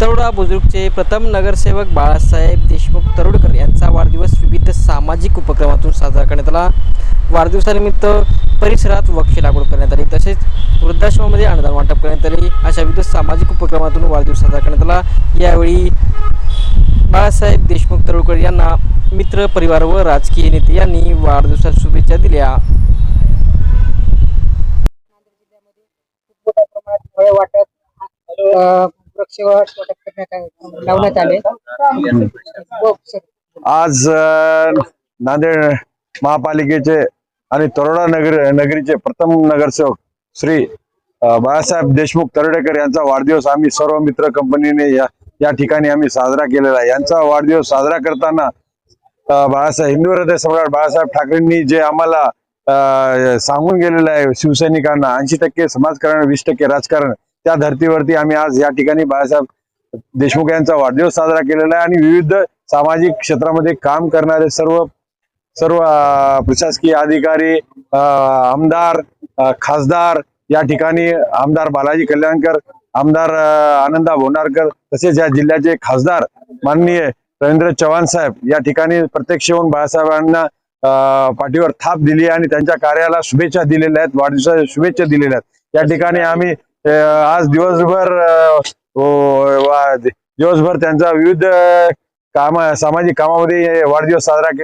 तरुडा बुजुर्गचे प्रथम नगरसेवक बाळासाहेब देशमुख तरुडकर यांचा वाढदिवस विविध सामाजिक उपक्रमातून साजरा करण्यात आला. वाढदिवसानिमित्त परिसरात वृक्ष लागवड करण्यात आली. तसेच वृद्धाश्रमामध्ये अनुदान वाटप करण्यात आले. अशा विविध सामाजिक उपक्रमातून वाढदिवस साजरा करण्यात आला. यावेळी बाळासाहेब देशमुख तरुडकर यांना मित्र परिवार व राजकीय नेते यांनी वाढदिवसात शुभेच्छा दिल्या. वाटत वाटप वाटप करण्यात आले- लावण्यात आले हो, सर. आज अ, नांदेड महापालिकेचे आणि तरोडा नगर नगरीचे प्रथम नगरसेवक श्री अ, बाळासाहेब देशमुख तरडेकर यांचा वाढदिवस आम्ही सर्व मित्र कंपनीने या या ठिकाणी आम्ही साजरा केलेला आहे यांचा वाढदिवस साजरा करताना अ, बाळासाहेब हिंदू हृदय सम्राट बाळासाहेब ठाकरेंनी जे आम्हाला अ, सांगून गेलेलं आहे शिवसैनिकांना ऐंशी टक्के समाजकारण वीस टक्के राजकारण त्या धर्तीवरती आम्ही आज या ठिकाणी बाळासाहेब देशमुख यांचा वाढदिवस साजरा केलेला आहे आणि विविध सामाजिक क्षेत्रामध्ये काम करणारे सर्व सर्व प्रशासकीय अधिकारी आमदार खासदार या ठिकाणी आमदार बालाजी कल्याणकर आमदार आनंदा भोंडारकर तसेच या जिल्ह्याचे खासदार माननीय रवींद्र चव्हाण साहेब या ठिकाणी प्रत्यक्ष येऊन बाळासाहेबांना पाठीवर थाप दिली आणि त्यांच्या कार्याला शुभेच्छा दिलेल्या आहेत वाढदिवसाच्या शुभेच्छा दिलेल्या आहेत. या ठिकाणी आम्ही आज दिवसभर वा- दिवसभर त्यांचा विविध काम सामाजिक कामामध्ये वाढदिवस साजरा